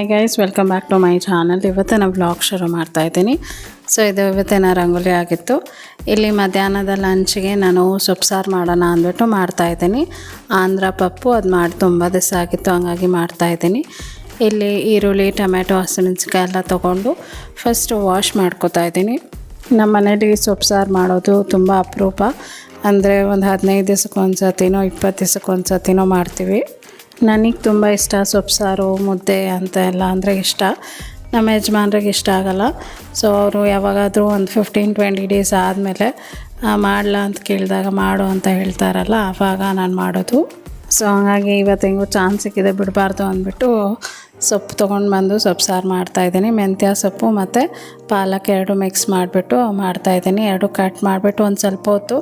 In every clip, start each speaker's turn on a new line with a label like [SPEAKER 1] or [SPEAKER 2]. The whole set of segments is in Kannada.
[SPEAKER 1] Hi guys welcome back to my channel ಇವತ್ತು ನಾನು ಬ್ಲಾಗ್ ಶುರು ಮಾಡ್ತಾ ಇದ್ದೀನಿ. ಸೊ ಇದು ಇವತ್ತಿನ ರಂಗೋಲಿ ಆಗಿತ್ತು. ಇಲ್ಲಿ ಮಧ್ಯಾಹ್ನದ ಲಂಚ್ಗೆ ನಾನು ಸೊಪ್ಪು ಸಾರು ಮಾಡೋಣ ಅಂದ್ಬಿಟ್ಟು ಮಾಡ್ತಾಯಿದ್ದೀನಿ ಆಂಧ್ರ ಪಪ್ಪು ಅದು ಮಾಡಿ ತುಂಬ ದಿವಸ ಆಗಿತ್ತು, ಹಂಗಾಗಿ ಮಾಡ್ತಾಯಿದ್ದೀನಿ ಇಲ್ಲಿ ಈರುಳ್ಳಿ ಟೊಮೆಟೊ ಹಸಿಮೆಣ್ಸಿಕಾಯಿ ಎಲ್ಲ ತೊಗೊಂಡು ಫಸ್ಟ್ ವಾಶ್ ಮಾಡ್ಕೋತಾ ಇದ್ದೀನಿ. ನಮ್ಮ ಮನೇಲಿ ಸೊಪ್ಪು ಸಾರು ಮಾಡೋದು ತುಂಬ ಅಪರೂಪ. ಅಂದರೆ ಒಂದು ಹದಿನೈದು ದಿವ್ಸಕ್ಕೆ ಒಂದು ಸತಿನೋ ಇಪ್ಪತ್ತು ದಿವ್ಸಕ್ಕೆ ಒಂದು ಸತಿನೋ ಮಾಡ್ತೀವಿ. ನನಗೆ ತುಂಬ ಇಷ್ಟ ಸೊಪ್ಪು ಸಾರು, ಮುದ್ದೆ ಅಂತ ಎಲ್ಲ ಅಂದರೆ ಇಷ್ಟ. ನಮ್ಮ ಯಜಮಾನ್ರಿಗೆ ಇಷ್ಟ ಆಗೋಲ್ಲ. ಸೊ ಅವರು ಯಾವಾಗಾದರೂ ಒಂದು ಫಿಫ್ಟೀನ್ ಟ್ವೆಂಟಿ ಡೇಸ್ ಆದಮೇಲೆ ಮಾಡಲ ಅಂತ ಕೇಳಿದಾಗ ಮಾಡು ಅಂತ ಹೇಳ್ತಾರಲ್ಲ, ಆವಾಗ ನಾನು ಮಾಡೋದು. ಸೊ ಹಾಗಾಗಿ ಇವತ್ತು ಹೆಂಗೂ ಚಾನ್ಸ್ ಸಿಕ್ಕಿದೆ, ಬಿಡಬಾರ್ದು ಅಂದ್ಬಿಟ್ಟು ಸೊಪ್ಪು ತೊಗೊಂಡು ಬಂದು ಸೊಪ್ಪು ಸಾರು ಮಾಡ್ತಾಯಿದ್ದೀನಿ ಮೆಂತ್ಯ ಸೊಪ್ಪು ಮತ್ತು ಪಾಲಕ್ ಎರಡು ಮಿಕ್ಸ್ ಮಾಡಿಬಿಟ್ಟು ಮಾಡ್ತಾಯಿದ್ದೀನಿ ಎರಡು ಕಟ್ ಮಾಡಿಬಿಟ್ಟು ಒಂದು ಸ್ವಲ್ಪ ಹೊತ್ತು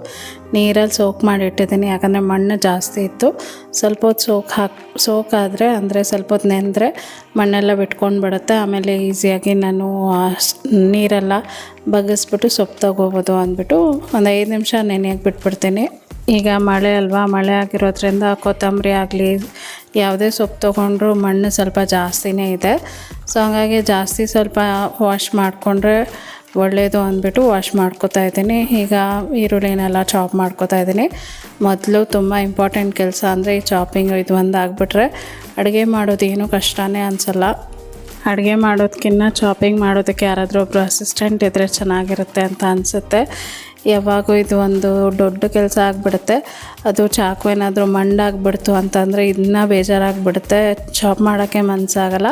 [SPEAKER 1] ನೀರಲ್ಲಿ ಸೋಕ್ ಮಾಡಿಟ್ಟಿದ್ದೀನಿ ಯಾಕಂದರೆ ಮಣ್ಣು ಜಾಸ್ತಿ ಇತ್ತು. ಸ್ವಲ್ಪ ಹೊತ್ತು ಸೋಕ್ ಹಾಕಿ ಸೋಕಾದರೆ ಅಂದರೆ ಸ್ವಲ್ಪ ಹೊತ್ತು ನೆಂದರೆ ಮಣ್ಣೆಲ್ಲ ಬಿಟ್ಕೊಂಡು ಬಿಡುತ್ತೆ. ಆಮೇಲೆ ಈಸಿಯಾಗಿ ನಾನು ನೀರೆಲ್ಲ ಬಗ್ಗಿಸ್ಬಿಟ್ಟು ಸೊಪ್ಪು ತೊಗೋಬೋದು ಅಂದ್ಬಿಟ್ಟು ಒಂದು ಐದು ನಿಮಿಷ ನೆನೆಯಕ್ಕೆ ಬಿಟ್ಬಿಡ್ತೀನಿ. ಈಗ ಮಳೆ ಅಲ್ವಾ? ಮಳೆ ಆಗಿರೋದ್ರಿಂದ ಕೊತ್ತಂಬರಿ ಆಗಲಿ, ಯಾವುದೇ ಸೊಪ್ಪು ತೊಗೊಂಡ್ರು ಮಣ್ಣು ಸ್ವಲ್ಪ ಜಾಸ್ತಿನೇ ಇದೆ. ಸೊ ಹಾಗಾಗಿ ಜಾಸ್ತಿ ಸ್ವಲ್ಪ ವಾಶ್ ಮಾಡಿಕೊಂಡ್ರೆ ಒಳ್ಳೆಯದು ಅಂದ್ಬಿಟ್ಟು ವಾಶ್ ಮಾಡ್ಕೋತಾ ಇದ್ದೀನಿ. ಈಗ ಈರುಳ್ಳಿನೆಲ್ಲ ಚಾಪ್ ಮಾಡ್ಕೋತಾ ಇದ್ದೀನಿ. ಮೊದಲು ತುಂಬ ಇಂಪಾರ್ಟೆಂಟ್ ಕೆಲಸ ಅಂದರೆ ಈ ಚಾಪಿಂಗ್ ಇದು ಒಂದು ಆಗಿಬಿಟ್ರೆ ಅಡುಗೆ ಮಾಡೋದು ಏನೂ ಕಷ್ಟನೇ ಅನಿಸಲ್ಲ. ಅಡುಗೆ ಮಾಡೋದಕ್ಕಿಂತ ಚಾಪಿಂಗ್ ಮಾಡೋದಕ್ಕೆ ಯಾರಾದರೂ ಒಬ್ಬರು ಅಸಿಸ್ಟೆಂಟ್ ಇದ್ದರೆ ಚೆನ್ನಾಗಿರುತ್ತೆ ಅಂತ ಅನಿಸುತ್ತೆ. ಯಾವಾಗೂ ಇದು ಒಂದು ದೊಡ್ಡ ಕೆಲಸ ಆಗಿಬಿಡುತ್ತೆ. ಅದು ಚಾಕು ಏನಾದರೂ ಮಂಡಾಗ್ಬಿಡ್ತು ಅಂತಂದರೆ ಇನ್ನೂ ಬೇಜಾರಾಗಿಬಿಡುತ್ತೆ. ಚಾಪ್ ಮಾಡೋಕ್ಕೆ ಮನಸ್ಸಾಗಲ್ಲ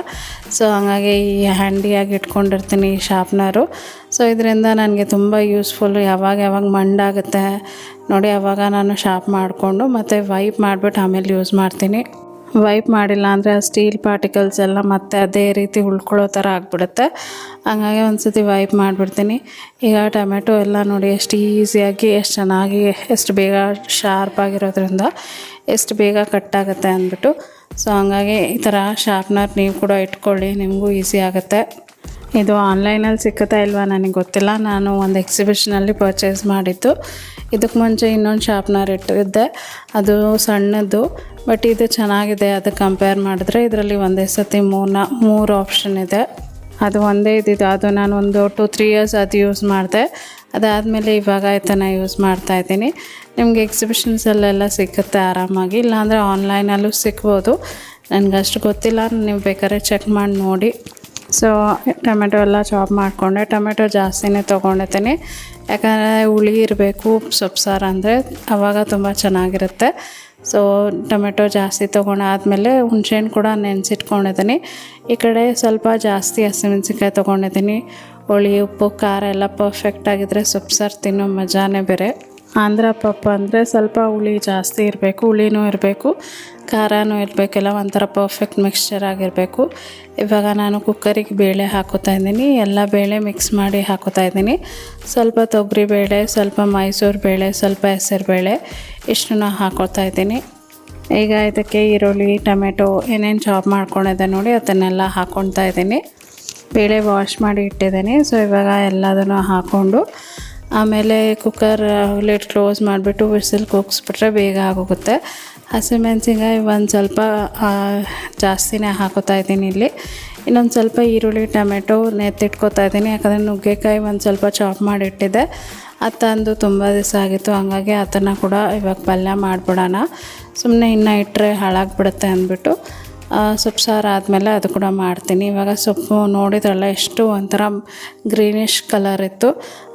[SPEAKER 1] ಸೊ ಹಾಗಾಗಿ ಈ ಹ್ಯಾಂಡಿಯಾಗಿ ಇಟ್ಕೊಂಡಿರ್ತೀನಿ ಈ ಶಾರ್ಪ್ನರು. ಸೊ ಇದರಿಂದ ನನಗೆ ತುಂಬ ಯೂಸ್ಫುಲ್ಲು ಯಾವಾಗ ಯಾವಾಗ ಮಂಡಾಗುತ್ತೆ ನೋಡಿ ಆವಾಗ ನಾನು ಶಾಪ್ ಮಾಡಿಕೊಂಡು ಮತ್ತು ವೈಪ್ ಮಾಡಿಬಿಟ್ಟು ಆಮೇಲೆ ಯೂಸ್ ಮಾಡ್ತೀನಿ. ವೈಪ್ ಮಾಡಿಲ್ಲ ಅಂದರೆ ಆ ಸ್ಟೀಲ್ ಪಾರ್ಟಿಕಲ್ಸ್ ಎಲ್ಲ ಮತ್ತೆ ಅದೇ ರೀತಿ ಉಳ್ಕೊಳ್ಳೋ ಥರ ಆಗಿಬಿಡುತ್ತೆ. ಹಂಗಾಗಿ ಒಂದು ಸತಿ ವೈಪ್ ಮಾಡಿಬಿಡ್ತೀನಿ. ಈಗ ಟೊಮೆಟೊ ಎಲ್ಲ ನೋಡಿ ಎಷ್ಟು ಈಸಿಯಾಗಿ, ಎಷ್ಟು ಚೆನ್ನಾಗಿ, ಎಷ್ಟು ಬೇಗ ಶಾರ್ಪ್ ಆಗಿರೋದ್ರಿಂದ ಎಷ್ಟು ಬೇಗ ಕಟ್ಟಾಗುತ್ತೆ ಅಂದ್ಬಿಟ್ಟು. ಸೊ ಹಂಗಾಗಿ ಈ ಥರ ಶಾರ್ಪ್ನರ್ ನೀವು ಕೂಡ ಇಟ್ಕೊಳ್ಳಿ, ನಿಮಗೂ ಈಸಿ ಆಗುತ್ತೆ. ಇದು ಆನ್ಲೈನಲ್ಲಿ ಸಿಕ್ಕುತ್ತಾ ಇಲ್ವಾ ನನಗೆ ಗೊತ್ತಿಲ್ಲ. ನಾನು ಒಂದು ಎಕ್ಸಿಬಿಷನಲ್ಲಿ ಪರ್ಚೇಸ್ ಮಾಡಿದ್ದು. ಇದಕ್ಕೆ ಮುಂಚೆ ಇನ್ನೊಂದು ಶಾರ್ಪ್ನರ್ ಇಟ್ಟಿದ್ದೆ. ಅದು ಸಣ್ಣದು ಬಟ್ ಇದು ಚೆನ್ನಾಗಿದೆ ಅದು ಕಂಪೇರ್ ಮಾಡಿದ್ರೆ ಇದರಲ್ಲಿ ಒಂದೇ ಸತಿ ಮೂರ್ನ, ಮೂರು ಆಪ್ಷನ್ ಇದೆ. ಅದು ಒಂದೇ ಇದ್ದಿದ್ದು ಅದು ನಾನು ಒಂದು ಟು ತ್ರೀ ಇಯರ್ಸ್ ಅದು ಯೂಸ್ ಮಾಡಿದೆ. ಅದಾದಮೇಲೆ ಇವಾಗ ಇದನ್ನು ಯೂಸ್ ಮಾಡ್ತಾ ಇದ್ದೀನಿ. ನಿಮಗೆ ಎಕ್ಸಿಬಿಷನ್ಸಲ್ಲೆಲ್ಲ ಸಿಕ್ಕುತ್ತೆ ಆರಾಮಾಗಿ. ಇಲ್ಲಾಂದರೆ ಆನ್ಲೈನಲ್ಲೂ ಸಿಕ್ಬೋದು. ನನಗಷ್ಟು ಗೊತ್ತಿಲ್ಲ. ನೀವು ಬೇಕಾದ್ರೆ ಚೆಕ್ ಮಾಡಿ ನೋಡಿ. ಸೊ ಟೊಮೆಟೊ ಎಲ್ಲ ಚಾಪ್ ಮಾಡಿಕೊಂಡೆ. ಟೊಮೆಟೊ ಜಾಸ್ತಿನೇ ತೊಗೊಂಡಿದ್ದೀನಿ ಯಾಕಂದರೆ ಹುಳಿ ಇರಬೇಕು ಸೊಪ್ಪು ಸಾರು ಅಂದರೆ ಆವಾಗ ತುಂಬ ಚೆನ್ನಾಗಿರುತ್ತೆ. ಸೊ ಟೊಮೆಟೊ ಜಾಸ್ತಿ ತೊಗೊಂಡಾದಮೇಲೆ ಹುಣ್ಸೆಹಣ್ಣು ಕೂಡ ನೆನೆಸಿಟ್ಕೊಂಡಿದ್ದೀನಿ. ಈ ಕಡೆ ಸ್ವಲ್ಪ ಜಾಸ್ತಿ ಹಸಿಮೆಣ್ಸಿನ್ಕಾಯಿ ತೊಗೊಂಡಿದ್ದೀನಿ. ಹುಳಿ, ಉಪ್ಪು, ಖಾರ ಎಲ್ಲ ಪರ್ಫೆಕ್ಟ್ ಆಗಿದ್ರೆ ಸೊಪ್ಪು ಸಾರು ತಿನ್ನೋ ಮಜಾನೇ ಬೇರೆ. ಆಂಧ್ರ ಪಪ್ಪ ಅಂದರೆ ಸ್ವಲ್ಪ ಹುಳಿ ಜಾಸ್ತಿ ಇರಬೇಕು, ಹುಳಿನೂ ಇರಬೇಕು, ಖಾರನೂ ಇರಬೇಕೆಲ್ಲ ಒಂಥರ ಪರ್ಫೆಕ್ಟ್ ಮಿಕ್ಸ್ಚರ್ ಆಗಿರಬೇಕು. ಇವಾಗ ನಾನು ಕುಕ್ಕರಿಗೆ ಬೇಳೆ ಹಾಕೋತಾ ಇದ್ದೀನಿ, ಎಲ್ಲ ಬೇಳೆ ಮಿಕ್ಸ್ ಮಾಡಿ ಹಾಕೋತಾ ಇದ್ದೀನಿ. ಸ್ವಲ್ಪ ತೊಗರಿ ಬೇಳೆ, ಸ್ವಲ್ಪ ಮೈಸೂರು ಬೇಳೆ, ಸ್ವಲ್ಪ ಹೆಸರು ಬೇಳೆ, ಇಷ್ಟನ್ನು ಹಾಕೋತಾ ಇದ್ದೀನಿ. ಈಗ ಇದಕ್ಕೆ ಈರುಳ್ಳಿ, ಟೊಮೆಟೊ, ಏನೇನು ಚಾಪ್ ಮಾಡ್ಕೊಂಡಿದೆ ನೋಡಿ ಅದನ್ನೆಲ್ಲ ಹಾಕ್ಕೊಳ್ತಾ ಇದ್ದೀನಿ. ಬೇಳೆ ವಾಶ್ ಮಾಡಿ ಇಟ್ಟಿದ್ದೀನಿ ಸೊ ಇವಾಗ ಎಲ್ಲದನ್ನು ಹಾಕ್ಕೊಂಡು ಆಮೇಲೆ ಕುಕ್ಕರ್ ಲೇಟ್ ಕ್ಲೋಸ್ ಮಾಡಿಬಿಟ್ಟು ವಿಸಿಲ್ ಕೂಗಿಸ್ಬಿಟ್ರೆ ಬೇಗ ಆಗೋಗುತ್ತೆ. ಹಸಿಮೆಣಸಿನ್ಕಾಯಿ ಒಂದು ಸ್ವಲ್ಪ ಜಾಸ್ತಿನೇ ಹಾಕೋತಾ ಇದ್ದೀನಿ ಇಲ್ಲಿ. ಇನ್ನೊಂದು ಸ್ವಲ್ಪ ಈರುಳ್ಳಿ, ಟೊಮೆಟೊ ನೆತ್ತಿಟ್ಕೋತಾ ಇದ್ದೀನಿ. ಯಾಕಂದರೆ ನುಗ್ಗೆಕಾಯಿ ಒಂದು ಸ್ವಲ್ಪ ಚಾಪ್ ಮಾಡಿಟ್ಟಿದ್ದೆ. ಅದು ತಂದು ತುಂಬ ದಿವಸ ಆಗಿತ್ತು. ಹಾಗಾಗಿ ಅದನ್ನು ಕೂಡ ಇವಾಗ ಪಲ್ಯ ಮಾಡಿಬಿಡೋಣ. ಸುಮ್ಮನೆ ಇನ್ನೂ ಇಟ್ಟರೆ ಹಾಳಾಗ್ಬಿಡುತ್ತೆ ಅಂದ್ಬಿಟ್ಟು. ಸೊಪ್ಪು ಸಾರು ಆದಮೇಲೆ ಅದು ಕೂಡ ಮಾಡ್ತೀನಿ. ಇವಾಗ ಸೊಪ್ಪು ನೋಡಿದ್ರಲ್ಲ, ಎಷ್ಟು ಒಂಥರ ಗ್ರೀನಿಶ್ ಕಲರ್ ಇತ್ತು.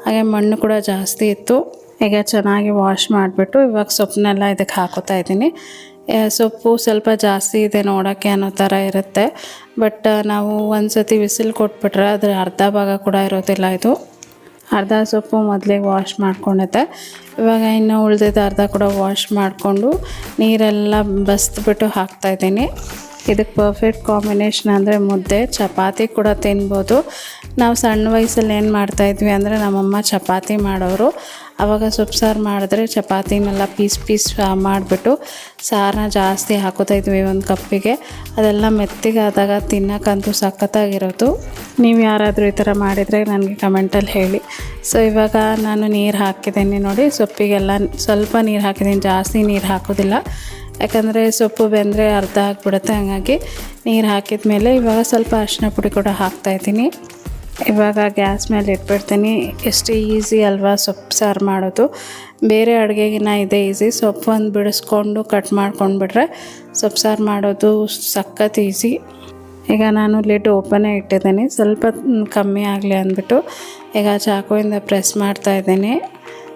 [SPEAKER 1] ಹಾಗೆ ಮಣ್ಣು ಕೂಡ ಜಾಸ್ತಿ ಇತ್ತು. ಈಗ ಚೆನ್ನಾಗಿ ವಾಶ್ ಮಾಡಿಬಿಟ್ಟು ಇವಾಗ ಸೊಪ್ಪನ್ನೆಲ್ಲ ಇದಕ್ಕೆ ಹಾಕೋತಾ ಇದ್ದೀನಿ. ಸೊಪ್ಪು ಸ್ವಲ್ಪ ಜಾಸ್ತಿ ಇದೆ ನೋಡೋಕ್ಕೆ ಅನ್ನೋ ಥರ ಇರುತ್ತೆ. ಬಟ್ ನಾವು ಒಂದು ಸತಿ ವಿಸಿಲ್ ಕೊಟ್ಬಿಟ್ರೆ ಅದರ ಅರ್ಧ ಭಾಗ ಕೂಡ ಇರೋದಿಲ್ಲ ಇದು. ಅರ್ಧ ಸೊಪ್ಪು ಮೊದಲಿಗೆ ವಾಶ್ ಮಾಡ್ಕೊಂಡಿದ್ದೆ. ಇವಾಗ ಇನ್ನು ಉಳಿದಿದ್ದ ಅರ್ಧ ಕೂಡ ವಾಶ್ ಮಾಡಿಕೊಂಡು ನೀರೆಲ್ಲ ಬಸ್ದುಬಿಟ್ಟು ಹಾಕ್ತಾಯಿದ್ದೀನಿ ಇದಕ್ಕೆ ಪರ್ಫೆಕ್ಟ್ ಕಾಂಬಿನೇಷನ್ ಅಂದರೆ ಮುದ್ದೆ, ಚಪಾತಿ ಕೂಡ ತಿನ್ಬೋದು. ನಾವು ಸಣ್ಣ ವಯಸ್ಸಲ್ಲಿ ಏನು ಮಾಡ್ತಾಯಿದ್ವಿ ಅಂದರೆ ನಮ್ಮಮ್ಮ ಚಪಾತಿ ಮಾಡೋರು. ಆವಾಗ ಸೊಪ್ಪು ಸಾರು ಮಾಡಿದ್ರೆ ಚಪಾತಿನೆಲ್ಲ ಪೀಸ್ ಪೀಸ್ ಮಾಡಿಬಿಟ್ಟು ಸಾರನ್ನ ಜಾಸ್ತಿ ಹಾಕೋತಾ ಇದ್ವಿ ಒಂದು ಕಪ್ಪಿಗೆ. ಅದೆಲ್ಲ ಮೆತ್ತಗಾದಾಗ ತಿನ್ನೋಕ್ಕಂತೂ ಸಖತ್ತಾಗಿರೋದು. ನೀವು ಯಾರಾದರೂ ಈ ಥರ ಮಾಡಿದರೆ ನನಗೆ ಕಮೆಂಟಲ್ಲಿ ಹೇಳಿ. ಸೊ ಇವಾಗ ನಾನು ನೀರು ಹಾಕಿದ್ದೀನಿ ನೋಡಿ, ಸೊಪ್ಪಿಗೆಲ್ಲ ಸ್ವಲ್ಪ ನೀರು ಹಾಕಿದ್ದೀನಿ, ಜಾಸ್ತಿ ನೀರು ಹಾಕೋದಿಲ್ಲ. ಯಾಕಂದರೆ ಸೊಪ್ಪು ಬೆಂದರೆ ಅರ್ಧ ಆಗಿಬಿಡುತ್ತೆ, ಹಾಗಾಗಿ ನೀರು ಹಾಕಿದ ಮೇಲೆ ಇವಾಗ ಸ್ವಲ್ಪ ಅರಿಶಿನ ಪುಡಿ ಕೂಡ ಹಾಕ್ತಾಯಿದ್ದೀನಿ ಇವಾಗ ಗ್ಯಾಸ್ ಮೇಲೆ ಇಟ್ಬಿಡ್ತೀನಿ. ಎಷ್ಟು ಈಸಿ ಅಲ್ವಾ ಸೊಪ್ಪು ಸಾರು ಮಾಡೋದು. ಬೇರೆ ಅಡುಗೆಗಿನ ಇದೆ ಈಸಿ. ಸೊಪ್ಪು ಒಂದು ಬಿಡಿಸ್ಕೊಂಡು ಕಟ್ ಮಾಡ್ಕೊಂಡ್ಬಿಟ್ರೆ ಸೊಪ್ಪು ಸಾರು ಮಾಡೋದು ಸಖತ್ ಈಸಿ. ಈಗ ನಾನು ಲಿಡ್ ಓಪನೇ ಇಟ್ಟಿದ್ದೀನಿ. ಸ್ವಲ್ಪ ಕಮ್ಮಿ ಆಗಲಿ ಅಂದ್ಬಿಟ್ಟು ಈಗ ಚಾಕುವಿಂದ ಪ್ರೆಸ್ ಮಾಡ್ತಾ ಇದ್ದೀನಿ.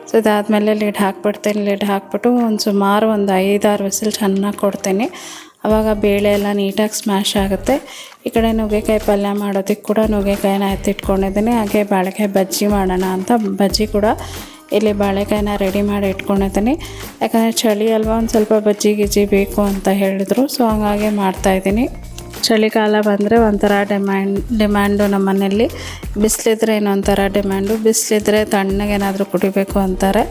[SPEAKER 1] ಸೊ ಅದಾದಮೇಲೆ ಲಿಡ್ ಹಾಕ್ಬಿಡ್ತೀನಿ. ಲಿಡ್ ಹಾಕ್ಬಿಟ್ಟು ಒಂದು ಸುಮಾರು ಒಂದು ಐದಾರು ವಿಸಿಲ್ ಚೆನ್ನಾಗಿ ಕೊಡ್ತೀನಿ. ಆವಾಗ ಬೇಳೆ ಎಲ್ಲ ನೀಟಾಗಿ ಸ್ಮ್ಯಾಶ್ ಆಗುತ್ತೆ. ಈ ಕಡೆ ನುಗ್ಗೆಕಾಯಿ ಪಲ್ಯ ಮಾಡೋದಕ್ಕೆ ಕೂಡ ನುಗ್ಗೆಕಾಯಿನ ಎತ್ತಿಟ್ಕೊಂಡಿದ್ದೀನಿ. ಹಾಗೆ ಬಾಳೆಕಾಯಿ ಬಜ್ಜಿ ಮಾಡೋಣ ಅಂತ ಬಜ್ಜಿ ಕೂಡ ಇಲ್ಲಿ ಬಾಳೆಕಾಯಿನ ರೆಡಿ ಮಾಡಿ ಇಟ್ಕೊಂಡಿದ್ದೀನಿ. ಯಾಕಂದರೆ ಚಳಿ ಅಲ್ವಾ, ಒಂದು ಸ್ವಲ್ಪ ಬಜ್ಜಿ ಗಿಜ್ಜಿ ಬೇಕು ಅಂತ ಹೇಳಿದ್ರು. ಸೊ ಹಾಗಾಗಿ ಮಾಡ್ತಾಯಿದ್ದೀನಿ ಚಳಿಗಾಲ ಬಂದರೆ ಒಂಥರ ಡಿಮ್ಯಾಂಡ್ ಡಿಮ್ಯಾಂಡು ನಮ್ಮ ಮನೆಯಲ್ಲಿ. ಬಿಸಿಲಿದ್ರೆ ಇನ್ನೊಂಥರ ಡಿಮ್ಯಾಂಡು ಬಿಸಿಲಿದ್ರೆ ತಣ್ಣಗೇನಾದರೂ ಕುಡಿಬೇಕು ಅಂತಾರೆ.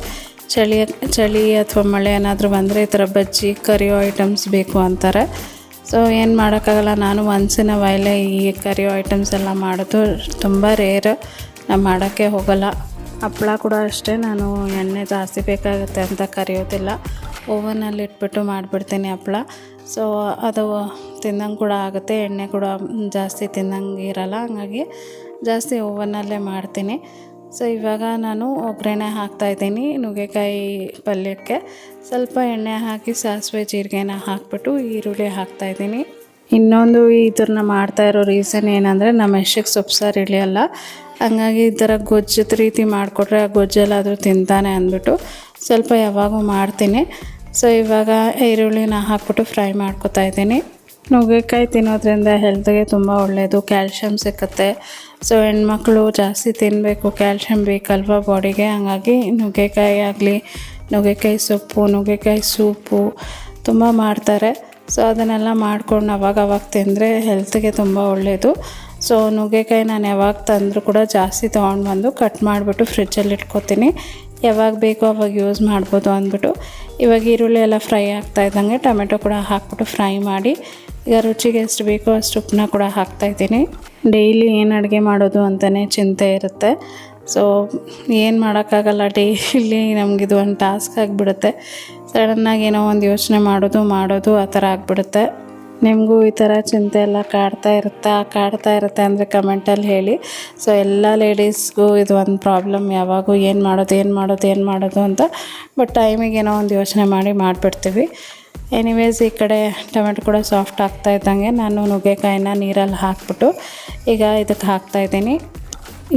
[SPEAKER 1] ಚಳಿ ಚಳಿ ಅಥವಾ ಮಳೆ ಏನಾದರೂ ಬಂದರೆ ಈ ಥರ ಬಜ್ಜಿ, ಕರಿಯೋ ಐಟಮ್ಸ್ ಬೇಕು ಅಂತಾರೆ. ಸೊ ಏನು ಮಾಡೋಕ್ಕಾಗಲ್ಲ, ನಾನು ಒನ್ಸಿನ ವೈಲೆ ಈ ಕರಿಯೋ ಐಟಮ್ಸ್ ಎಲ್ಲ ಮಾಡೋದು ತುಂಬ ರೇರ್ ನಾನು ಮಾಡೋಕ್ಕೆ ಹೋಗಲ್ಲ. ಹಪ್ಪಳ ಕೂಡ ಅಷ್ಟೇ, ನಾನು ಎಣ್ಣೆ ಜಾಸ್ತಿ ಬೇಕಾಗುತ್ತೆ ಅಂತ ಕರಿಯೋದಿಲ್ಲ. ಓವನಲ್ಲಿ ಇಟ್ಬಿಟ್ಟು ಮಾಡಿಬಿಡ್ತೀನಿ ಹಪ್ಳ ಸೊ ಅದು ತಿನ್ನಂಗೆ ಕೂಡ ಆಗುತ್ತೆ, ಎಣ್ಣೆ ಕೂಡ ಜಾಸ್ತಿ ತಿನ್ನಂಗೆ ಇರಲ್ಲ, ಹಂಗಾಗಿ ಜಾಸ್ತಿ ಓವನಲ್ಲೇ ಮಾಡ್ತೀನಿ. ಸೊ ಇವಾಗ ನಾನು ಒಗ್ಗರಣೆ ಹಾಕ್ತಾಯಿದ್ದೀನಿ ನುಗ್ಗೆಕಾಯಿ ಪಲ್ಯಕ್ಕೆ. ಸ್ವಲ್ಪ ಎಣ್ಣೆ ಹಾಕಿ ಸಾಸಿವೆ ಜೀರಿಗೆನ ಹಾಕ್ಬಿಟ್ಟು ಈರುಳ್ಳಿ ಹಾಕ್ತಾಯಿದ್ದೀನಿ ಇನ್ನೊಂದು ಇದನ್ನ ಮಾಡ್ತಾ ಇರೋ ರೀಸನ್ ಏನಂದರೆ, ನಮ್ಮ ಎಷ್ಟಕ್ಕೆ ಸೊಪ್ಪು ಸಾರು ಇಳಿಯಲ್ಲ ಹಂಗಾಗಿ ಈ ಥರ ಗೊಜ್ಜದ ರೀತಿ ಮಾಡಿಕೊಟ್ರೆ ಆ ಗೊಜ್ಜಲ್ಲಾದರೂ ತಿಂತಾನೆ ಅಂದ್ಬಿಟ್ಟು ಸ್ವಲ್ಪ ಯಾವಾಗೂ ಮಾಡ್ತೀನಿ. ಸೊ ಇವಾಗ ಈರುಳ್ಳಿನ ಹಾಕ್ಬಿಟ್ಟು ಫ್ರೈ ಮಾಡ್ಕೊತಾ ಇದ್ದೀನಿ. ನುಗ್ಗೆಕಾಯಿ ತಿನ್ನೋದ್ರಿಂದ ಹೆಲ್ತ್ಗೆ ತುಂಬ ಒಳ್ಳೆಯದು ಕ್ಯಾಲ್ಶಿಯಮ್ ಸಿಕ್ಕತ್ತೆ. ಸೊ, ಹೆಣ್ಮಕ್ಳು ಜಾಸ್ತಿ ತಿನ್ನಬೇಕು ಕ್ಯಾಲ್ಶಿಯಮ್ ಬೇಕಲ್ವ ಬಾಡಿಗೆ? ಹಂಗಾಗಿ ನುಗ್ಗೆಕಾಯಿ ಆಗಲಿ, ನುಗ್ಗೆಕಾಯಿ ಸೊಪ್ಪು, ನುಗ್ಗೆಕಾಯಿ ಸೂಪು ತುಂಬ ಮಾಡ್ತಾರೆ. ಸೊ, ಅದನ್ನೆಲ್ಲ ಮಾಡ್ಕೊಂಡು ಅವಾಗ ಅವಾಗ ತಿಂದರೆ ಹೆಲ್ತ್ಗೆ ತುಂಬ ಒಳ್ಳೆಯದು ಸೊ, ನುಗ್ಗೆಕಾಯಿ ನಾನು ಯಾವಾಗ ತಂದರೂ ಕೂಡ ಜಾಸ್ತಿ ತೊಗೊಂಡು ಬಂದು ಕಟ್ ಮಾಡಿಬಿಟ್ಟು ಫ್ರಿಜ್ಜಲ್ಲಿ ಇಟ್ಕೊತೀನಿ. ಯಾವಾಗ ಬೇಕೋ ಅವಾಗ ಯೂಸ್ ಮಾಡ್ಬೋದು ಅಂದ್ಬಿಟ್ಟು. ಇವಾಗ ಈರುಳ್ಳಿ ಎಲ್ಲ ಫ್ರೈ ಆಗ್ತಾ ಇದ್ದಂಗೆ ಟೊಮೆಟೊ ಕೂಡ ಹಾಕ್ಬಿಟ್ಟು ಫ್ರೈ ಮಾಡಿ. ಈಗ ರುಚಿಗೆ ಎಷ್ಟು ಬೇಕೋ ಅಷ್ಟು ಉಪ್ಪನ್ನ ಕೂಡ ಹಾಕ್ತಾಯಿದ್ದೀನಿ ಡೈಲಿ ಏನು ಅಡುಗೆ ಮಾಡೋದು ಅಂತಲೇ ಚಿಂತೆ ಇರುತ್ತೆ. ಸೊ ಏನು ಮಾಡೋಕ್ಕಾಗಲ್ಲ ಡೈಲಿ ನಮಗಿದು ಒಂದು ಟಾಸ್ಕ್ ಆಗಿಬಿಡುತ್ತೆ. ಸಡನ್ನಾಗಿ ಏನೋ ಒಂದು ಯೋಚನೆ ಮಾಡೋದು ಮಾಡೋದು, ಆ ಥರ ಆಗಿಬಿಡುತ್ತೆ. ನಿಮಗೂ ಈ ಥರ ಚಿಂತೆ ಎಲ್ಲ ಕಾಡ್ತಾ ಇರುತ್ತಾ, ಕಾಡ್ತಾ ಇರುತ್ತೆ ಅಂದರೆ ಕಮೆಂಟಲ್ಲಿ ಹೇಳಿ. ಸೊ ಎಲ್ಲ ಲೇಡೀಸ್ಗೂ ಇದು ಒಂದು ಪ್ರಾಬ್ಲಮ್ ಯಾವಾಗೂ ಏನು ಮಾಡೋದು ಏನು ಮಾಡೋದು ಏನು ಮಾಡೋದು ಅಂತ ಬಟ್ ಟೈಮಿಗೆ ಏನೋ ಒಂದು ಯೋಚನೆ ಮಾಡಿ ಮಾಡಿಬಿಡ್ತೀವಿ. ಎನಿವೇಸ್ ಈ ಕಡೆ ಟೊಮೆಟೊ ಕೂಡ ಸಾಫ್ಟ್ ಆಗ್ತಾ ಇದ್ದಂಗೆ. ನಾನು ನುಗ್ಗೆಕಾಯಿನ ನೀರಲ್ಲಿ ಹಾಕ್ಬಿಟ್ಟು ಈಗ ಇದಕ್ಕೆ ಹಾಕ್ತಾಯಿದ್ದೀನಿ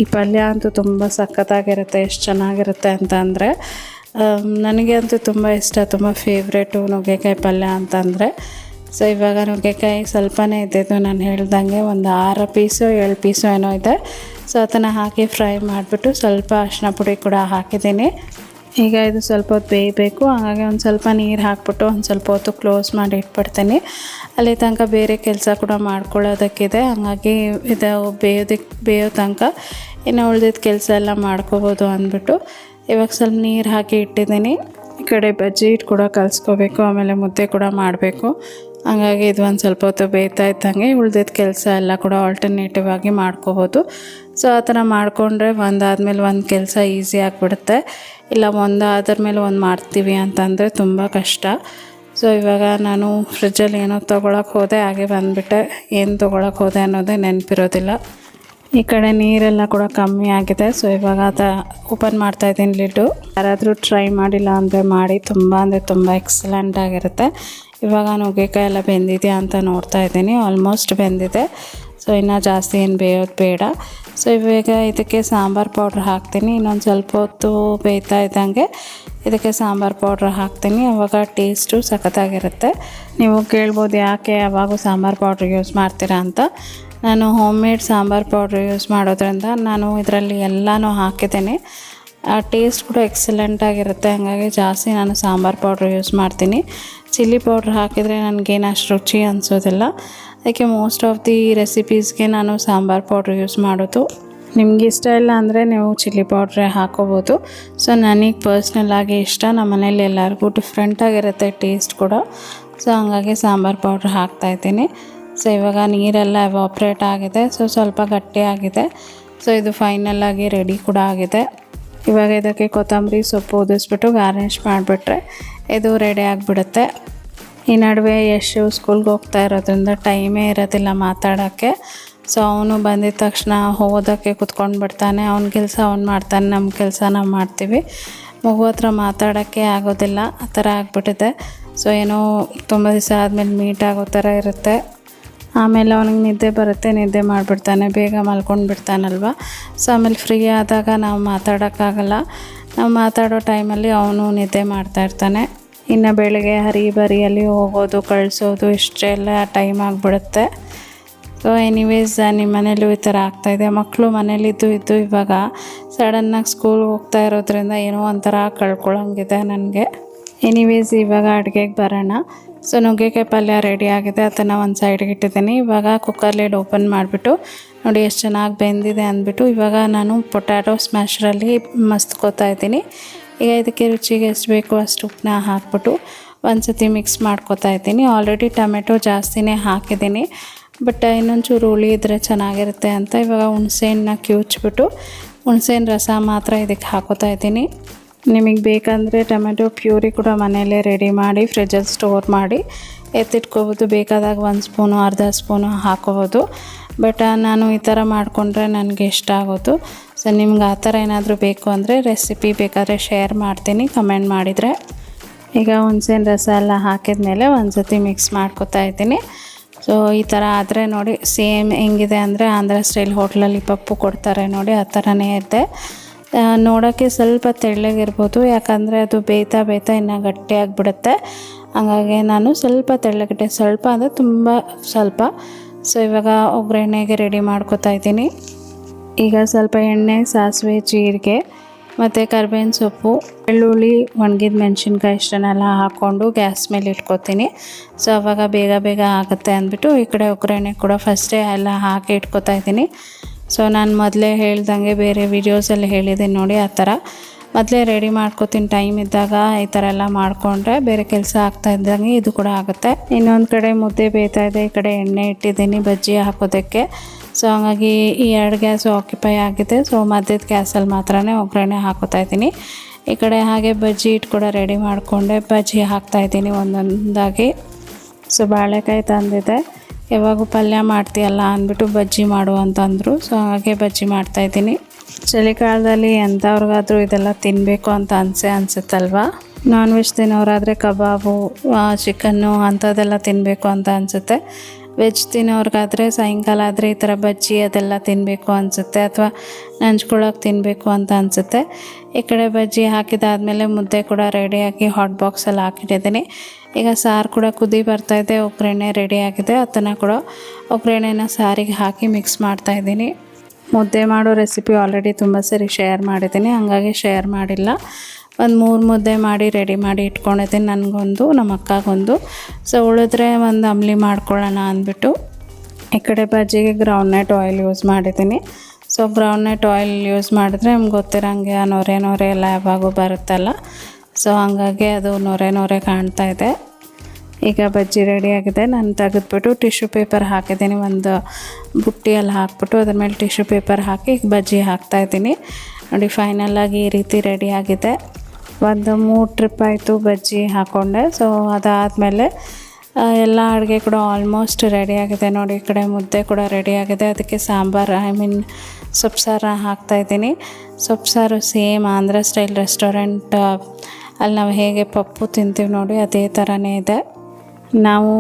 [SPEAKER 1] ಈ ಪಲ್ಯ ಅಂತೂ ತುಂಬ ಸಖತ್ತಾಗಿರುತ್ತೆ, ಎಷ್ಟು ಚೆನ್ನಾಗಿರುತ್ತೆ ಅಂತ ಅಂದರೆ ನನಗೆ ಅಂತೂ ತುಂಬ ಇಷ್ಟ, ತುಂಬ ಫೇವ್ರೇಟು ನುಗ್ಗೆಕಾಯಿ ಪಲ್ಯ ಅಂತಂದರೆ. ಸೊ ಇವಾಗ ನುಗ್ಗೆಕಾಯಿ ಸ್ವಲ್ಪನೇ ಇದ್ದಿದ್ದು ನಾನು ಹೇಳ್ದಂಗೆ ಒಂದು ಆರು ಪೀಸು, ಏಳು ಪೀಸು ಏನೋ ಇದೆ. ಸೊ ಅದನ್ನು ಹಾಕಿ ಫ್ರೈ ಮಾಡಿಬಿಟ್ಟು ಸ್ವಲ್ಪ ಅರಿಶಿನ ಪುಡಿ ಕೂಡ ಹಾಕಿದ್ದೀನಿ. ಈಗ ಇದು ಸ್ವಲ್ಪ ಹೊತ್ತು ಬೇಯಬೇಕು. ಹಾಗಾಗಿ ಒಂದು ಸ್ವಲ್ಪ ನೀರು ಹಾಕ್ಬಿಟ್ಟು ಒಂದು ಸ್ವಲ್ಪ ಹೊತ್ತು ಕ್ಲೋಸ್ ಮಾಡಿ ಇಟ್ಬಿಡ್ತೀನಿ. ಅಲ್ಲಿ ತನಕ ಬೇರೆ ಕೆಲಸ ಕೂಡ ಮಾಡ್ಕೊಳ್ಳೋದಕ್ಕಿದೆ. ಹಾಗಾಗಿ ಇದು ಬೇಯೋದಕ್ಕೆ ಬೇಯೋ ತನಕ ಇನ್ನು ಉಳ್ದಿದ್ದ ಕೆಲಸ ಎಲ್ಲ ಮಾಡ್ಕೋಬೋದು ಅಂದ್ಬಿಟ್ಟು ಇವಾಗ ಸ್ವಲ್ಪ ನೀರು ಹಾಕಿ ಇಟ್ಟಿದ್ದೀನಿ. ಈ ಕಡೆ ಬಜ್ಜಿ ಹಿಟ್ಟು ಕೂಡ ಕಲಿಸ್ಕೋಬೇಕು, ಆಮೇಲೆ ಮುದ್ದೆ ಕೂಡ ಮಾಡಬೇಕು. ಹಂಗಾಗಿ ಇದು ಒಂದು ಸ್ವಲ್ಪ ಹೊತ್ತು ಬೇಯ್ತಾ ಇದ್ದಂಗೆ ಉಳ್ದಿದ್ದ ಕೆಲಸ ಎಲ್ಲ ಕೂಡ ಆಲ್ಟರ್ನೇಟಿವ್ ಆಗಿ ಮಾಡ್ಕೋಬೋದು. ಸೊ ಆ ಥರ ಮಾಡಿಕೊಂಡ್ರೆ ಒಂದಾದ್ಮೇಲೆ ಒಂದು ಕೆಲಸ ಈಸಿ ಆಗಿಬಿಡುತ್ತೆ. ಇಲ್ಲ ಒಂದು ಅದ್ರ ಮೇಲೆ ಒಂದು ಮಾಡ್ತೀವಿ ಅಂತಂದರೆ ತುಂಬ ಕಷ್ಟ. ಸೊ ಇವಾಗ ನಾನು ಫ್ರಿಜ್ಜಲ್ಲಿ ಏನೋ ತೊಗೊಳಕ್ಕೆ ಹೋದೆ, ಹಾಗೆ ಬಂದುಬಿಟ್ಟೆ. ಏನು ತೊಗೊಳಕ್ಕೆ ಹೋದೆ ಅನ್ನೋದೇ ನೆನಪಿರೋದಿಲ್ಲ. ಈ ಕಡೆ ನೀರೆಲ್ಲ ಕೂಡ ಕಮ್ಮಿ ಆಗಿದೆ. ಸೊ ಇವಾಗ ಅದ ಓಪನ್ ಮಾಡ್ತಾ ಇದ್ದೀನಿ ಲಿಡ್ಡು. ಯಾರಾದರೂ ಟ್ರೈ ಮಾಡಿಲ್ಲ ಅಂದರೆ ಮಾಡಿ. ತುಂಬ ಅಂದರೆ ತುಂಬ ಎಕ್ಸಲೆಂಟ್ ಆಗಿರುತ್ತೆ. ಇವಾಗ ನುಗ್ಗೆಕಾಯಿ ಎಲ್ಲ ಬೆಂದಿದೆಯಾ ಅಂತ ನೋಡ್ತಾ ಇದ್ದೀನಿ. ಆಲ್ಮೋಸ್ಟ್ ಬೆಂದಿದೆ. ಸೊ ಇನ್ನೂ ಜಾಸ್ತಿ ಏನು ಬೇಯೋದು ಬೇಡ. ಸೊ ಇವಾಗ ಇದಕ್ಕೆ ಸಾಂಬಾರು ಪೌಡ್ರ್ ಹಾಕ್ತೀನಿ. ಇನ್ನೊಂದು ಸ್ವಲ್ಪ ಹೊತ್ತು ಬೇಯ್ತಾ ಇದ್ದಂಗೆ ಇದಕ್ಕೆ ಸಾಂಬಾರು ಪೌಡ್ರ್ ಹಾಕ್ತೀನಿ. ಅವಾಗ ಟೇಸ್ಟು ಸಖತ್ತಾಗಿರುತ್ತೆ. ನೀವು ಕೇಳ್ಬೋದು ಯಾಕೆ ಯಾವಾಗೂ ಸಾಂಬಾರು ಪೌಡ್ರ್ ಯೂಸ್ ಮಾಡ್ತೀರಾ ಅಂತ. ನಾನು home made sambar powder use ಮಾಡೋದ್ರಿಂದ ನಾನು ಇದರಲ್ಲಿ ಎಲ್ಲನೂ ಹಾಕಿದ್ದೀನಿ. ಟೇಸ್ಟ್ ಕೂಡ ಎಕ್ಸಲೆಂಟ್ ಆಗಿರುತ್ತೆ. ಹಾಗಾಗಿ ಜಾಸ್ತಿ ನಾನು ಸಾಂಬಾರ್ ಪೌಡ್ರ್ ಯೂಸ್ ಮಾಡ್ತೀನಿ. ಚಿಲ್ಲಿ ಪೌಡ್ರ್ ಹಾಕಿದರೆ ನನಗೇನು ಅಷ್ಟು ರುಚಿ ಅನಿಸೋದಿಲ್ಲ. ಅದಕ್ಕೆ ಮೋಸ್ಟ್ ಆಫ್ ದಿ ರೆಸಿಪೀಸ್ಗೆ ನಾನು ಸಾಂಬಾರ್ ಪೌಡ್ರ್ ಯೂಸ್ ಮಾಡೋದು. ನಿಮ್ಗೆ ಇಷ್ಟ ಇಲ್ಲ ಅಂದರೆ ನೀವು ಚಿಲ್ಲಿ ಪೌಡ್ರೆ ಹಾಕೋಬೋದು. ಸೊ ನನಗೆ ಪರ್ಸ್ನಲ್ ಆಗಿ ಇಷ್ಟ. ನಮ್ಮ ಮನೇಲಿ ಎಲ್ಲರಿಗೂ ಡಿಫ್ರೆಂಟಾಗಿರುತ್ತೆ ಟೇಸ್ಟ್ ಕೂಡ. ಸೊ ಹಂಗಾಗಿ ಸಾಂಬಾರ್ ಪೌಡ್ರ್ ಹಾಕ್ತಾಯಿದ್ದೀನಿ ಸೊ ಇವಾಗ ನೀರೆಲ್ಲ ಎವಾಪ್ರೇಟ್ ಆಗಿದೆ. ಸೊ ಸ್ವಲ್ಪ ಗಟ್ಟಿಯಾಗಿದೆ ಸೊ ಇದು ಫೈನಲ್ ಆಗಿ ರೆಡಿ ಕೂಡ ಆಗಿದೆ. ಇವಾಗ ಇದಕ್ಕೆ ಕೊತ್ತಂಬರಿ ಸೊಪ್ಪು ಉದಿಸ್ಬಿಟ್ಟು ಗಾರ್ನಿಷ್ ಮಾಡಿಬಿಟ್ರೆ ಇದು ರೆಡಿ ಆಗಿಬಿಡುತ್ತೆ. ಈ ನಡುವೆ ಯಶು ಸ್ಕೂಲ್ಗೆ ಹೋಗ್ತಾ ಇರೋದ್ರಿಂದ ಟೈಮೇ ಇರೋದಿಲ್ಲ ಮಾತಾಡೋಕ್ಕೆ. ಸೊ ಅವನು ಬಂದಿದ ತಕ್ಷಣ ಓದೋಕ್ಕೆ ಕುತ್ಕೊಂಡು ಬಿಡ್ತಾನೆ. ಅವ್ನ ಕೆಲಸ ಅವ್ನು ಮಾಡ್ತಾನೆ. ನಮ್ಮ ಕೆಲಸ ನಾವು ಮಾಡ್ತೀವಿ. ಮಗು ಹತ್ರ ಮಾತಾಡೋಕ್ಕೆ ಆಗೋದಿಲ್ಲ. ಆ ಥರ ಆಗಿಬಿಟ್ಟಿದೆ. ಸೊ ಏನೋ ತುಂಬ ದಿವಸ ಆದಮೇಲೆ ಮೀಟ್ ಆಗೋ ಥರ ಇರುತ್ತೆ. ಆಮೇಲೆ ಅವನಿಗೆ ನಿದ್ದೆ ಬರುತ್ತೆ, ನಿದ್ದೆ ಮಾಡಿಬಿಡ್ತಾನೆ, ಬೇಗ ಮಲ್ಕೊಂಡು ಬಿಡ್ತಾನಲ್ವ? ಸೊ ಆಮೇಲೆ ಫ್ರೀ ಆದಾಗ ನಾವು ಮಾತಾಡೋಕ್ಕಾಗಲ್ಲ. ನಾವು ಮಾತಾಡೋ ಟೈಮಲ್ಲಿ ಅವನು ನಿದ್ದೆ ಮಾಡ್ತಾ ಇರ್ತಾನೆ. ಇನ್ನು ಬೆಳಗ್ಗೆ ಹರಿ ಬರಿಯಲ್ಲಿ ಹೋಗೋದು, ಕಳಿಸೋದು, ಇಷ್ಟೆಲ್ಲ ಟೈಮ್ ಆಗಿಬಿಡುತ್ತೆ. ಸೊ ಎನಿವೇಸ್ ನಿಮ್ಮ ಮನೇಲೂ ಈ ಥರ ಆಗ್ತಾಯಿದೆ ಮಕ್ಕಳು ಮನೇಲಿದ್ದು ಇದ್ದು ಇವಾಗ ಸಡನ್ನಾಗಿ ಸ್ಕೂಲ್ಗೆ ಹೋಗ್ತಾ ಇರೋದ್ರಿಂದ ಏನೋ ಒಂಥರ ಕಳ್ಕೊಳ್ಳೋಂಗಿದೆ ನನಗೆ. ಎನಿವೇಸ್ ಇವಾಗ ಅಡುಗೆಗೆ ಬರೋಣ. ಸೊ ನುಗ್ಗೆಕಾಯಿ ಪಲ್ಯ ರೆಡಿ ಆಗಿದೆ. ಅದನ್ನು ಒಂದು ಸೈಡ್ಗೆ ಇಟ್ಟಿದ್ದೀನಿ. ಇವಾಗ ಕುಕ್ಕರ್ ಲಿಡ್ ಓಪನ್ ಮಾಡಿಬಿಟ್ಟು, ನೋಡಿ ಎಷ್ಟು ಚೆನ್ನಾಗಿ ಬೆಂದಿದೆ ಅಂದ್ಬಿಟ್ಟು, ಇವಾಗ ನಾನು ಪೊಟ್ಯಾಟೊ ಸ್ಮ್ಯಾಶರಲ್ಲಿ ಮಸ್ತ್ಕೋತಾ ಇದ್ದೀನಿ. ಈಗ ಇದಕ್ಕೆ ರುಚಿಗೆ ಎಷ್ಟು ಬೇಕು ಅಷ್ಟು ಉಪ್ಪನ್ನ ಹಾಕ್ಬಿಟ್ಟು ಒಂದು ಸತಿ ಮಿಕ್ಸ್ ಮಾಡ್ಕೋತಾ ಇದ್ದೀನಿ. ಆಲ್ರೆಡಿ ಟೊಮೆಟೊ ಜಾಸ್ತಿನೇ ಹಾಕಿದ್ದೀನಿ. ಬಟ್ ಇನ್ನೊಂಚೂರು ಹುಳಿ ಇದ್ದರೆ ಚೆನ್ನಾಗಿರುತ್ತೆ ಅಂತ ಇವಾಗ ಹುಣಸೆಹಣ್ಣನ್ನ ಕಿವುಚ್ಬಿಟ್ಟು ಹುಣಸೆಹಣ್ಣು ರಸ ಮಾತ್ರ ಇದಕ್ಕೆ ಹಾಕೋತಾ ಇದ್ದೀನಿ. ನಿಮಗೆ ಬೇಕಂದರೆ ಟೊಮೆಟೊ ಪ್ಯೂರಿ ಕೂಡ ಮನೆಯಲ್ಲೇ ರೆಡಿ ಮಾಡಿ ಫ್ರಿಜ್ಜಲ್ಲಿ ಸ್ಟೋರ್ ಮಾಡಿ ಎತ್ತಿಟ್ಕೋಬೋದು. ಬೇಕಾದಾಗ ಒಂದು ಸ್ಪೂನು ಅರ್ಧ ಸ್ಪೂನು ಹಾಕೋಬೋದು ಬಟ್ ನಾನು ಈ ಥರ ಮಾಡಿಕೊಂಡ್ರೆ ನನಗೆ ಇಷ್ಟ ಆಗೋದು. ಸೊ ನಿಮ್ಗೆ ಆ ಥರ ಏನಾದರೂ ಬೇಕು ಅಂದರೆ ರೆಸಿಪಿ ಬೇಕಾದರೆ ಶೇರ್ ಮಾಡ್ತೀನಿ ಕಮೆಂಟ್ ಮಾಡಿದರೆ. ಈಗ ಹುಣ್ಸೇನ ರಸ ಎಲ್ಲ ಹಾಕಿದ ಮೇಲೆ ಒಂದು ಸತಿ ಮಿಕ್ಸ್ ಮಾಡ್ಕೊತಾ ಇದ್ದೀನಿ. ಸೊ ಈ ಥರ ಆದರೆ ನೋಡಿ ಸೇಮ್ ಹೆಂಗಿದೆ ಅಂದರೆ ಆಂಧ್ರ ಸ್ಟೈಲ್ ಹೋಟ್ಲಲ್ಲಿ ಪಪ್ಪು ಕೊಡ್ತಾರೆ ನೋಡಿ, ಆ ಥರನೇ ಇದೆ. ನೋಡೋಕ್ಕೆ ಸ್ವಲ್ಪ ತೆಳ್ಳಗಿರ್ಬೋದು, ಯಾಕಂದರೆ ಅದು ಬೇಯ್ತಾ ಬೇಯ್ತಾ ಇನ್ನು ಗಟ್ಟಿಯಾಗಿಬಿಡುತ್ತೆ. ಹಾಗಾಗಿ ನಾನು ಸ್ವಲ್ಪ ತೆಳ್ಳಗಿಟ್ಟೆ, ಸ್ವಲ್ಪ ಅಂದರೆ ತುಂಬ ಸ್ವಲ್ಪ. ಸೊ ಇವಾಗ ಒಗ್ಗರಣೆಗೆ ರೆಡಿ ಮಾಡ್ಕೊತಾ ಇದ್ದೀನಿ. ಈಗ ಸ್ವಲ್ಪ ಎಣ್ಣೆ, ಸಾಸಿವೆ, ಜೀರಿಗೆ, ಮತ್ತು ಕರ್ಬೇವಿನ ಸೊಪ್ಪು, ಬೆಳ್ಳುಳ್ಳಿ, ಒಣಗಿದ ಮೆಣಸಿನ್ಕಾಯಿ ಇಷ್ಟನ್ನೆಲ್ಲ ಹಾಕ್ಕೊಂಡು ಗ್ಯಾಸ್ ಮೇಲೆ ಇಟ್ಕೊತೀನಿ. ಸೊ ಅವಾಗ ಬೇಗ ಬೇಗ ಆಗುತ್ತೆ ಅಂದ್ಬಿಟ್ಟು ಈ ಕಡೆ ಒಗ್ಗರಣೆ ಕೂಡ ಫಸ್ಟೇ ಎಲ್ಲ ಹಾಕಿ ಇಟ್ಕೊತಾ ಇದ್ದೀನಿ. ಸೊ ನಾನು ಮೊದಲೇ ಹೇಳ್ದಂಗೆ ಬೇರೆ ವೀಡಿಯೋಸಲ್ಲಿ ಹೇಳಿದ್ದೀನಿ ನೋಡಿ ಆ ಥರ. ಮೊದಲೇ ರೆಡಿ ಮಾಡ್ಕೊತೀನಿ ಟೈಮ್ ಇದ್ದಾಗ ಈ ಥರ ಎಲ್ಲ ಮಾಡಿಕೊಂಡ್ರೆ ಬೇರೆ ಕೆಲಸ ಆಗ್ತಾ ಇದ್ದಂಗೆ ಇದು ಕೂಡ ಆಗುತ್ತೆ. ಇನ್ನೊಂದು ಕಡೆ ಮುದ್ದೆ ಬೇಯ್ತಾ ಇದೆ, ಈ ಕಡೆ ಎಣ್ಣೆ ಇಟ್ಟಿದ್ದೀನಿ ಬಜ್ಜಿ ಹಾಕೋದಕ್ಕೆ. ಸೊ ಹಾಗಾಗಿ ಈ ಎರಡು ಗ್ಯಾಸ್ ಆಕ್ಯುಪೈ ಆಗಿದೆ. ಸೊ ಮಧ್ಯದ ಗ್ಯಾಸಲ್ಲಿ ಮಾತ್ರನೇ ಒಗ್ಗರಣೆ ಹಾಕೋತಾ ಇದ್ದೀನಿ. ಈ ಕಡೆ ಹಾಗೆ ಬಜ್ಜಿ ಇಟ್ಟು ಕೂಡ ರೆಡಿ ಮಾಡಿಕೊಂಡೆ. ಬಜ್ಜಿ ಹಾಕ್ತಾ ಇದ್ದೀನಿ ಒಂದೊಂದಾಗಿ. ಸೊ ಬಾಳೆಕಾಯಿ ತಂದಿದೆ ಯಾವಾಗೂ ಪಲ್ಯ ಮಾಡ್ತೀಯಲ್ಲ ಅಂದ್ಬಿಟ್ಟು ಬಜ್ಜಿ ಮಾಡು ಅಂತಂದರು. ಸೊ ಹಾಗೆ ಬಜ್ಜಿ ಮಾಡ್ತಾಯಿದ್ದೀನಿ ಚಳಿಗಾಲದಲ್ಲಿ ಎಂಥವ್ರಿಗಾದರೂ ಇದೆಲ್ಲ ತಿನ್ನಬೇಕು ಅಂತ ಅನಿಸೆ ಅನಿಸುತ್ತಲ್ವ? ನಾನ್ ವೆಜ್ ತಿನ್ನೋರಾದರೆ ಕಬಾಬು ಚಿಕನ್ನು ಅಂಥದ್ದೆಲ್ಲ ತಿನ್ನಬೇಕು ಅಂತ ಅನಿಸುತ್ತೆ. ವೆಜ್ ತಿನ್ನೋರಿಗಾದರೆ ಸಾಯಂಕಾಲ ಆದರೆ ಈ ಥರ ಬಜ್ಜಿ ಅದೆಲ್ಲ ತಿನ್ನಬೇಕು ಅನಿಸುತ್ತೆ ಅಥವಾ ನಂಚ್ಕೊಳ್ಳೋಕೆ ತಿನ್ನಬೇಕು ಅಂತ ಅನಿಸುತ್ತೆ. ಈ ಕಡೆ ಬಜ್ಜಿ ಹಾಕಿದಾದಮೇಲೆ ಮುದ್ದೆ ಕೂಡ ರೆಡಿಯಾಗಿ ಹಾಟ್ ಬಾಕ್ಸಲ್ಲಿ ಹಾಕಿಟ್ಟಿದ್ದೀನಿ. ಈಗ ಸಾರು ಕೂಡ ಕುದಿ ಬರ್ತಾಯಿದೆ ಒಗ್ಗರಣೆ ಆಗಿದೆ. ಅದನ್ನು ಕೂಡ ಒಗ್ಗರಣೆನ ಸಾರಿಗೆ ಹಾಕಿ ಮಿಕ್ಸ್ ಮಾಡ್ತಾಯಿದ್ದೀನಿ ಮುದ್ದೆ ಮಾಡೋ ರೆಸಿಪಿ ಆಲ್ರೆಡಿ ತುಂಬ ಸರಿ ಶೇರ್ ಮಾಡಿದ್ದೀನಿ. ಹಂಗಾಗಿ ಶೇರ್ ಮಾಡಿಲ್ಲ. ಒಂದು ಮೂರು ಮುದ್ದೆ ಮಾಡಿ ರೆಡಿ ಮಾಡಿ ಇಟ್ಕೊಂಡಿದ್ದೀನಿ ನನಗೊಂದು, ನಮ್ಮ ಅಕ್ಕಗೊಂದು. ಸೊ ಉಳಿದ್ರೆ ಒಂದು ಅಂಬ್ಲಿ ಮಾಡ್ಕೊಳ್ಳೋಣ ಅಂದ್ಬಿಟ್ಟು ಈ ಕಡೆ ಬಜ್ಜಿಗೆ ಗ್ರೌಂಡ್ನಟ್ ಆಯಿಲ್ ಯೂಸ್ ಮಾಡಿದ್ದೀನಿ. ಸೊ ಗ್ರೌಂಡ್ನಟ್ ಆಯಿಲ್ ಯೂಸ್ ಮಾಡಿದ್ರೆ ನಮ್ಗೆ ಗೊತ್ತಿರೋಂಗೆ ಆ ನೊರೆ ನೊರೆ ಎಲ್ಲ ಯಾವಾಗೂ ಬರುತ್ತಲ್ಲ. ಸೊ ಹಾಗಾಗಿ ಅದು ನೊರೆ ನೊರೆ ಕಾಣ್ತಾ ಇದೆ. ಈಗ ಬಜ್ಜಿ ರೆಡಿಯಾಗಿದೆ ನಾನು ತೆಗೆದ್ಬಿಟ್ಟು ಟಿಶ್ಯೂ ಪೇಪರ್ ಹಾಕಿದ್ದೀನಿ. ಒಂದು ಬುಟ್ಟಿಯಲ್ಲಿ ಹಾಕ್ಬಿಟ್ಟು ಅದ್ರ ಮೇಲೆ ಟಿಶ್ಯೂ ಪೇಪರ್ ಹಾಕಿ ಬಜ್ಜಿ ಹಾಕ್ತಾಯಿದ್ದೀನಿ ನೋಡಿ ಫೈನಲಾಗಿ ಈ ರೀತಿ ರೆಡಿಯಾಗಿದೆ ಒಂದು ಮೂರು ಟ್ರಿಪ್ ಆಯಿತು ಬಜ್ಜಿ ಹಾಕ್ಕೊಂಡೆ ಸೊ ಅದಾದಮೇಲೆ ಎಲ್ಲ ಅಡುಗೆ ಕೂಡ ಆಲ್ಮೋಸ್ಟ್ ರೆಡಿಯಾಗಿದೆ ನೋಡಿ, ಈ ಕಡೆ ಮುದ್ದೆ ಕೂಡ ರೆಡಿಯಾಗಿದೆ ಅದಕ್ಕೆ ಸಾಂಬಾರು ಐ ಮೀನ್ ಸೊಪ್ಪು ಸಾರು ಹಾಕ್ತಾಯಿದ್ದೀನಿ ಸೊಪ್ಪು ಸಾರು ಸೇಮ್ ಆಂಧ್ರ ಸ್ಟೈಲ್ ರೆಸ್ಟೋರೆಂಟ್ ಅಲ್ಲಿ ನಾವು ಹೇಗೆ ಪಪ್ಪು ತಿಂತೀವಿ ನೋಡಿ, ಅದೇ ಥರನೇ ಇದೆ. ನಾವು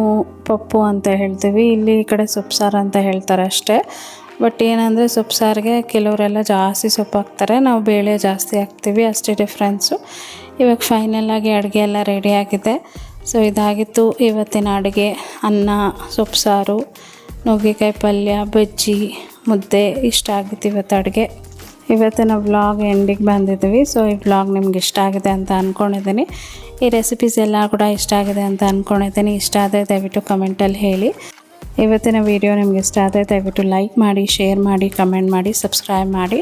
[SPEAKER 1] ಪಪ್ಪು ಅಂತ ಹೇಳ್ತೀವಿ, ಇಲ್ಲಿ ಈ ಕಡೆ ಸೊಪ್ಪು ಅಂತ ಹೇಳ್ತಾರೆ ಅಷ್ಟೇ. ಬಟ್ ಏನಂದರೆ ಸೊಪ್ಪು ಸಾರಿಗೆ ಕೆಲವರೆಲ್ಲ ಜಾಸ್ತಿ ಸೊಪ್ಪು ಹಾಕ್ತಾರೆ ನಾವು ಬೇಳೆ ಜಾಸ್ತಿ ಹಾಕ್ತೀವಿ, ಅಷ್ಟೇ ಡಿಫ್ರೆನ್ಸು ಇವಾಗ ಫೈನಲಾಗಿ ಅಡುಗೆ ಎಲ್ಲ ರೆಡಿಯಾಗಿದೆ ಸೊ ಇದಾಗಿತ್ತು ಇವತ್ತಿನ ಅಡುಗೆ. ಅನ್ನ ಸೊಪ್ಪು ಸಾರು ನುಗ್ಗೆಕಾಯಿ ಪಲ್ಯ, ಬಜ್ಜಿ, ಮುದ್ದೆ, ಇಷ್ಟ ಆಗಿತ್ತು ಇವತ್ತು ಅಡುಗೆ. ಇವತ್ತಿನ ವ್ಲಾಗ್ ಎಂಡಿಗೆ ಬಂದಿದ್ದೀವಿ. ಸೊ ಈ ವ್ಲಾಗ್ ನಿಮ್ಗೆ ಇಷ್ಟ ಆಗಿದೆ ಅಂತ ಅಂದ್ಕೊಂಡಿದ್ದೀನಿ ಈ ರೆಸಿಪೀಸ್ ಎಲ್ಲ ಕೂಡ ಇಷ್ಟ ಆಗಿದೆ ಅಂತ ಅಂದ್ಕೊಂಡಿದ್ದೀನಿ ಇಷ್ಟ ಆದರೆ ದಯವಿಟ್ಟು ಕಮೆಂಟಲ್ಲಿ ಹೇಳಿ. ಇವತ್ತಿನ ವಿಡಿಯೋ ನಿಮ್ಗೆ ಇಷ್ಟ ಆದರೆ ದಯವಿಟ್ಟು ಲೈಕ್ ಮಾಡಿ ಶೇರ್ ಮಾಡಿ ಕಮೆಂಟ್ ಮಾಡಿ ಸಬ್ಸ್ಕ್ರೈಬ್ ಮಾಡಿ.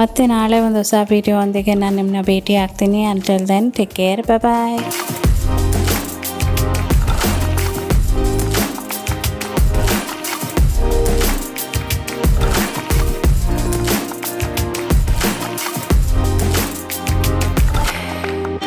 [SPEAKER 1] ಮತ್ತು ನಾಳೆ ಒಂದು ಹೊಸ ವೀಡಿಯೋ ಒಂದಿಗೆ ನಾನು ನಿಮ್ಮನ್ನ ಭೇಟಿ ಆಗ್ತೀನಿ until then take care bye